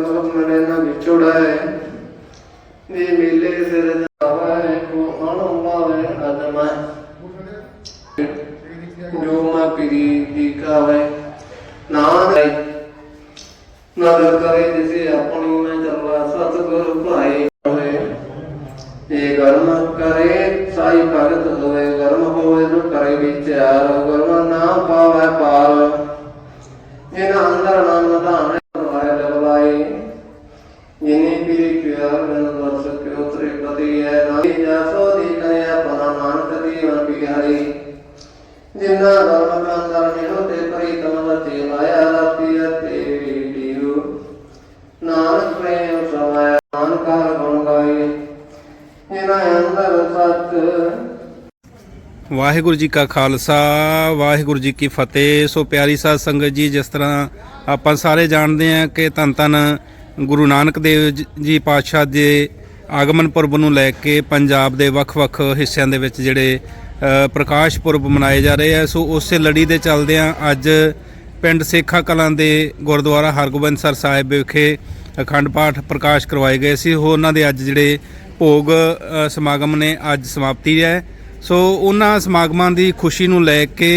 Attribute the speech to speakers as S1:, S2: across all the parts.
S1: ਨਾਨਕ ਗੁਰਮੁਖ ਮਨੇ ਨ ਵਿਛੁੜੈ ਨੀ ਮਿਲੇ ਸਿਰ ਜਾਵੈ ਕੋ ਅਣੁ ਲਾਵੈ ਅਦਮੈ ਜੋ ਮੈਂ ਪੀਰੀ ਦੀ ਕਾਵੇ ਨਾਨਕ ਨਦਰ ਕਰੇ ਜਿਸੇ ਆਪਣੀ ਮੈਂ ਚੱਲਾ ਸਤਿਗੁਰ ਭਾਏ ਹੋਏ ਇਹ ਗਰਮ ਕਰੇ ਸਾਈ ਭਗਤ ਹੋਏ ਗਰਮ ਹੋਏ ਨੂੰ ਕਰੇ ਵਿਚਾਰ ਗਰਮ ਨਾ ਪਾਵੇ ਪਾਰ ਜਿਨ ਅੰਦਰ ਨਾਮ ਨਿਧਾਨ ਕਰਵਾਏ ਲਗਵਾਏ ਜਿਨੇ ਪੀਰੀ ਪਿਆਰ ਮਨ ਵਰਸ ਕੇ ਉਤਰੇ ਪਤੀ ਜਾਸੋ ਦੀ ਕਰੇ ਆਪਣਾ ਦੀ ਮਨ ਬਿਹਾਰੀ ਜਿਨਾ ਕੰਦਰ ਨਿਹੋ ਤੇ ਪ੍ਰੀਤਮ ਵਚੇ ਲਾਇਆ ਰਾਤੀ ਅਤੇ ਡੀਰੂ ਨਾਨਕ ਪ੍ਰੇਮ ਸਮਾਇਆ ਨਾਨਕਾ ਗੁਣ ਗਾਏ ਜਿਨਾ ਅੰਦਰ ਸਤ
S2: ਵਾਹਿਗੁਰੂ ਜੀ ਕਾ ਖਾਲਸਾ, ਵਾਹਿਗੁਰੂ ਜੀ ਕੀ ਫਤਿਹ। ਸੋ ਪਿਆਰੀ ਸਾਧ ਸੰਗਤ ਜੀ, ਜਿਸ ਤਰ੍ਹਾਂ ਆਪਾਂ ਸਾਰੇ ਜਾਣਦੇ ਹਾਂ ਕਿ ਧੰਨ ਧੰਨ ਗੁਰੂ ਨਾਨਕ ਦੇਵ ਜੀ ਪਾਤਸ਼ਾਹ ਦੇ ਆਗਮਨ ਪੁਰਬ ਨੂੰ ਲੈ ਕੇ ਪੰਜਾਬ ਦੇ ਵੱਖ-ਵੱਖ ਹਿੱਸਿਆਂ ਦੇ ਵਿੱਚ ਜਿਹੜੇ ਪ੍ਰਕਾਸ਼ ਪੁਰਬ ਮਨਾਏ ਜਾ ਰਹੇ ਆ। ਸੋ ਉਸੇ ਲੜੀ ਦੇ ਚੱਲਦਿਆਂ ਅੱਜ ਪਿੰਡ ਸੇਖਾ ਕਲਾਂ ਦੇ ਗੁਰਦੁਆਰਾ ਹਰਗੋਬਿੰਦਸਰ ਸਾਹਿਬ ਵਿਖੇ ਅਖੰਡ ਪਾਠ ਪ੍ਰਕਾਸ਼ ਕਰਵਾਏ ਗਏ ਸੀ। ਉਹ ਉਹਨਾਂ ਦੇ ਅੱਜ ਜਿਹੜੇ ਭੋਗ ਸਮਾਗਮ ਨੇ ਅੱਜ ਸਮਾਪਤੀ ਹੈ। ਸੋ ਉਹਨਾਂ ਸਮਾਗਮਾਂ ਦੀ ਖੁਸ਼ੀ ਨੂੰ ਲੈ ਕੇ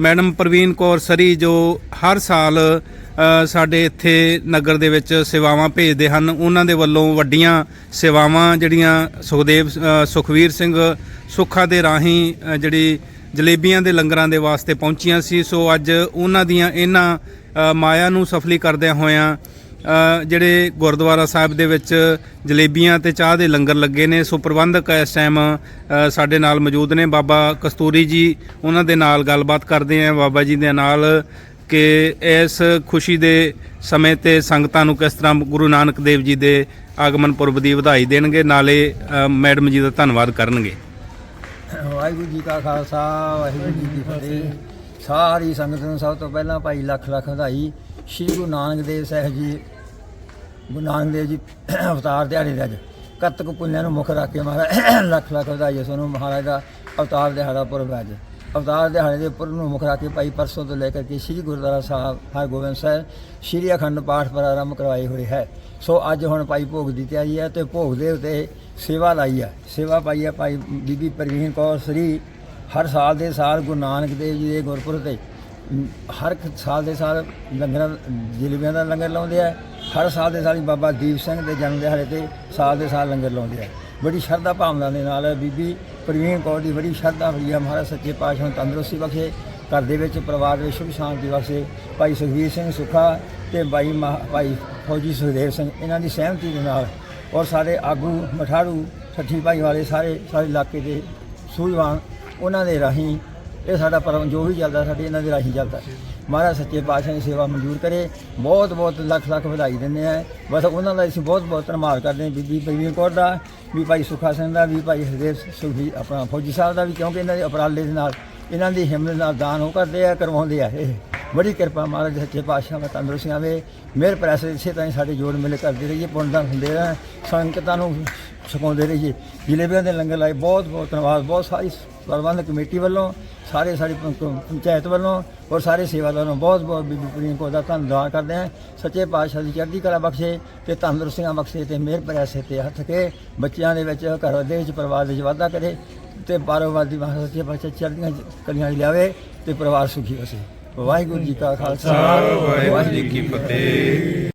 S2: ਮੈਡਮ ਪ੍ਰਵੀਨ ਕੌਰ ਸਰੀ ਜੋ ਹਰ ਸਾਲ ਸਾਡੇ ਇੱਥੇ ਨਗਰ ਦੇ ਵਿੱਚ ਸੇਵਾਵਾਂ ਭੇਜਦੇ ਹਨ। ਉਹਨਾਂ ਦੇ ਵੱਲੋਂ ਵੱਡੀਆਂ ਸੇਵਾਵਾਂ ਜਿਹੜੀਆਂ ਸੁਖਦੇਵ ਅ, ਸੁਖਵੀਰ ਸਿੰਘ ਸੁੱਖਾ ਦੇ ਰਾਹੀਂ ਜਿਹੜੀ ਜਲੇਬੀਆਂ ਦੇ ਲੰਗਰਾਂ ਦੇ ਵਾਸਤੇ ਪਹੁੰਚੀਆਂ ਸੀ। ਸੋ ਅੱਜ ਉਹਨਾਂ ਦੀਆਂ ਇਹਨਾਂ ਮਾਇਆ ਨੂੰ ਸਫਲੀ ਕਰਦਿਆਂ ਹੋਇਆਂ ਜਿਹੜੇ ਗੁਰਦੁਆਰਾ ਸਾਹਿਬ ਦੇ ਵਿੱਚ ਜਲੇਬੀਆਂ ਤੇ ਚਾਹ ਦੇ ਲੰਗਰ ਲੱਗੇ ਨੇ, ਸੋ ਪ੍ਰਬੰਧਕ ਇਸ ਟਾਈਮ ਸਾਡੇ ਨਾਲ ਮੌਜੂਦ ਨੇ। ਬਾਬਾ ਕਸਤੂਰੀ ਜੀ, ਉਹਨਾਂ ਦੇ ਨਾਲ ਗੱਲਬਾਤ ਕਰਦੇ ਆ ਬਾਬਾ ਜੀ ਦੇ ਨਾਲ ਕਿ ਇਸ ਖੁਸ਼ੀ ਦੇ ਸਮੇਂ ਤੇ ਸੰਗਤਾਂ ਨੂੰ ਕਿਸ ਤਰ੍ਹਾਂ ਗੁਰੂ ਨਾਨਕ ਦੇਵ ਜੀ ਦੇ ਆਗਮਨ ਪੁਰਬ ਦੀ ਵਧਾਈ ਦੇਣਗੇ, ਨਾਲੇ ਮੈਡਮ ਜੀ ਦਾ ਧੰਨਵਾਦ ਕਰਨਗੇ।
S3: ਵਾਹਿਗੁਰੂ ਜੀ ਕਾ ਖਾਲਸਾ, ਵਾਹਿਗੁਰੂ ਜੀ ਕੀ ਫਤਿਹ। ਸਾਰੀ ਸੰਗਤ ਨੂੰ ਸਭ ਤੋਂ ਪਹਿਲਾਂ ਭਾਈ ਲੱਖ ਲੱਖ ਵਧਾਈ। ਸ੍ਰੀ ਗੁਰੂ ਨਾਨਕ ਦੇਵ ਸਾਹਿਬ ਜੀ ਗੁਰੂ ਨਾਨਕ ਦੇਵ ਜੀ ਅਵਤਾਰ ਦਿਹਾੜੇ ਦੇ ਅੱਜ। ਕੱਤਕ ਪੁੰਨਿਆਂ ਨੂੰ ਮੁੱਖ ਰੱਖ ਕੇ ਮਹਾਰਾਜ, ਲੱਖ ਲੱਖ ਵਧਾਈਏ ਸਾਨੂੰ। ਮਹਾਰਾਜ ਦਾ ਅਵਤਾਰ ਦਿਹਾੜਾ ਪੁਰਬ ਹੈ ਅੱਜ। ਅਵਤਾਰ ਦਿਹਾੜੇ ਦੇ ਪੁਰਬ ਨੂੰ ਮੁੱਖ ਰੱਖ ਕੇ ਭਾਈ ਪਰਸੋਂ ਤੋਂ ਲੈ ਕੇ ਕੇ ਸ੍ਰੀ ਗੁਰਦੁਆਰਾ ਸਾਹਿਬ, ਹਰਗੋਬਿੰਦ ਸਾਹਿਬ, ਸ੍ਰੀ ਅਖੰਡ ਪਾਠ ਪ੍ਰਾਰੰਭ ਕਰਵਾਏ ਹੋਏ ਹੈ। ਸੋ ਅੱਜ ਹੁਣ ਭਾਈ ਭੋਗ ਦੀ ਤਿਆਰੀ ਹੈ ਤੇ ਭੋਗ ਦੇ ਉਤੇ ਸੇਵਾ ਲਾਈ ਹੈ। ਸੇਵਾ ਪਾਈ ਹੈ ਭਾਈ ਬੀਬੀ ਪ੍ਰਵੀਨ ਕੌਰ ਸ੍ਰੀ, ਹਰ ਸਾਲ ਦੇ ਸਾਲ ਗੁਰੂ ਨਾਨਕ ਦੇਵ ਜੀ ਦੇ ਗੁਰਪੁਰਬ ਤੇ। ਹਰ ਇੱਕ ਸਾਲ ਦੇ ਸਾਲ ਲੰਗਰਾਂ, ਜਲੇਬੀਆਂ ਦਾ ਲੰਗਰ ਲਾਉਂਦੇ ਆ। ਹਰ ਸਾਲ ਦੇ ਸਾਲ ਹੀ ਬਾਬਾ ਦੀਪ ਸਿੰਘ ਦੇ ਜਨਮ ਦਿਹਾੜੇ ਤੇ ਸਾਲ ਦੇ ਸਾਲ ਲੰਗਰ ਲਾਉਂਦੇ ਆ। ਬੜੀ ਸ਼ਰਧਾ ਭਾਵਨਾ ਦੇ ਨਾਲ ਬੀਬੀ ਪ੍ਰਵੀਨ ਕੌਰ ਦੀ ਬੜੀ ਸ਼ਰਧਾ ਹੋਈ ਆ। ਮਹਾਰਾਜ ਸੱਚੇ ਪਾਤਸ਼ਾਹ ਨੂੰ ਤੰਦਰੁਸਤੀ ਬਖਸ਼ੇ, ਘਰ ਦੇ ਵਿੱਚ ਪਰਿਵਾਰ ਵਿੱਚ ਸੁਖ ਸ਼ਾਂਤੀ ਵਾਸਤੇ ਭਾਈ ਸੁਖਵੀਰ ਸਿੰਘ ਸੁਖਾ ਤੇ ਭਾਈ ਮਹਾ- ਭਾਈ ਫੌਜੀ ਸੁਖਦੇਵ ਸਿੰਘ, ਇਹਨਾਂ ਦੀ ਸਹਿਮਤੀ ਦੇ ਨਾਲ ਔਰ ਸਾਰੇ ਆਗੂ, ਮਠਾੜੂ, ਠੱਠੀ ਭਾਈ ਵਾਲੇ ਸਾਰੇ ਸਾਰੇ ਇਲਾਕੇ ਦੇ ਸੂਝਵਾਨ, ਉਹਨਾਂ ਦੇ ਰਾਹੀਂ ਇਹ ਸਾਡਾ ਪਰਮ ਜੋ ਵੀ ਚੱਲਦਾ, ਸਾਡੇ ਇਹਨਾਂ ਦੇ ਰਾਹੀਂ ਚੱਲਦਾ। ਮਹਾਰਾਜ ਸੱਚੇ ਪਾਤਸ਼ਾਹ ਦੀ ਸੇਵਾ ਮਨਜ਼ੂਰ ਕਰੇ। ਬਹੁਤ ਬਹੁਤ ਲੱਖ ਲੱਖ ਵਧਾਈ ਦਿੰਦੇ ਆ। ਬਸ ਉਹਨਾਂ ਦਾ ਅਸੀਂ ਬਹੁਤ ਬਹੁਤ ਧੰਨਵਾਦ ਕਰਦੇ ਹਾਂ ਬੀਬੀ ਪ੍ਰਵੀਨ ਕੌਰ ਦਾ, ਵੀ ਭਾਈ ਸੁਖਾ ਸਿੰਘ ਦਾ, ਵੀ ਭਾਈ ਹਰਦੇਵ ਸੁਖੀ, ਆਪਣਾ ਫੌਜੀ ਸਾਹਿਬ ਦਾ ਵੀ, ਕਿਉਂਕਿ ਇਹਨਾਂ ਦੇ ਉਪਰਾਲੇ ਦੇ ਨਾਲ, ਇਹਨਾਂ ਦੀ ਹਿੰਮਤ ਨਾਲ ਦਾਨ ਉਹ ਕਰਦੇ ਆ, ਕਰਵਾਉਂਦੇ ਆ। ਇਹ ਬੜੀ ਕਿਰਪਾ ਮਹਾਰਾਜ ਸੱਚੇ ਪਾਤਸ਼ਾਹ ਮੈਂ ਤੰਦਰੁਸਤੀਆਂ ਵੇ ਮਿਹਰ ਪ੍ਰੈਸ ਇਸੇ ਤਰ੍ਹਾਂ ਹੀ ਸਾਡੇ ਜੋੜ ਮਿਲੇ ਕਰਦੇ ਰਹੀਏ ਪੁੰਨਦਾਨ ਹੁੰਦੇ ਰਹਿਣ, ਸੰਗਤਾਂ ਨੂੰ ਛਕਾਉਂਦੇ ਰਹੀਏ। ਜਲੇਬੀਆਂ ਦੇ ਲੰਗਰ ਲਾਏ, ਬਹੁਤ ਬਹੁਤ ਧੰਨਵਾਦ, ਬਹੁਤ ਸਾਰੀ ਪ੍ਰਬੰਧਕ ਕਮੇਟੀ ਵੱਲੋਂ ਸਾਰੇ ਸਾਡੀ ਪੰ- ਪੰ- ਪੰਚਾਇਤ ਵੱਲੋਂ ਔਰ ਸਾਰੇ ਸੇਵਾਦਾਰਾਂ ਨੂੰ ਬਹੁਤ ਬਹੁਤ ਬੀਬੀ ਪ੍ਰੀਨ ਕੋ ਦਾ ਧੰਨਵਾਦ ਕਰਦੇ ਹਾਂ। ਸੱਚੇ ਪਾਤਸ਼ਾਹ ਦੀ ਚੜ੍ਹਦੀ ਕਲਾ ਬਖਸ਼ੇ ਤੇ ਤੰਦਰੁਸਤੀਆਂ ਬਖਸ਼ੇ ਤੇ ਮਿਹਰ ਪ੍ਰੈਸੇ ਤੇ ਹੱਥ ਕੇ ਬੱਚਿਆਂ ਦੇ ਵਿੱਚ ਘਰ ਦੇ ਵਿੱਚ ਪਰਿਵਾਰ ਦੇ ਵਿੱਚ ਵਾਧਾ ਕਰੇ ਤੇ ਬਾਰੋਵਾਦੀ ਮਹਾਰਾਜ ਸੱਚੇ ਪਾਤਸ਼ਾਹ ਚੜ੍ਹਦੀਆਂ ਕਲੀਆਂ ਲਿਆਵੇ ਤੇ ਪਰਿਵਾਰ ਸੁਖੀ ਵਸੇ ਵਾਹਿਗੁਰੂ ਜੀ ਕਾ ਖਾਲਸਾ।
S2: ਵਾਹਿਗੁਰੂ ਜੀ ਕੀ ਫਤਿਹ।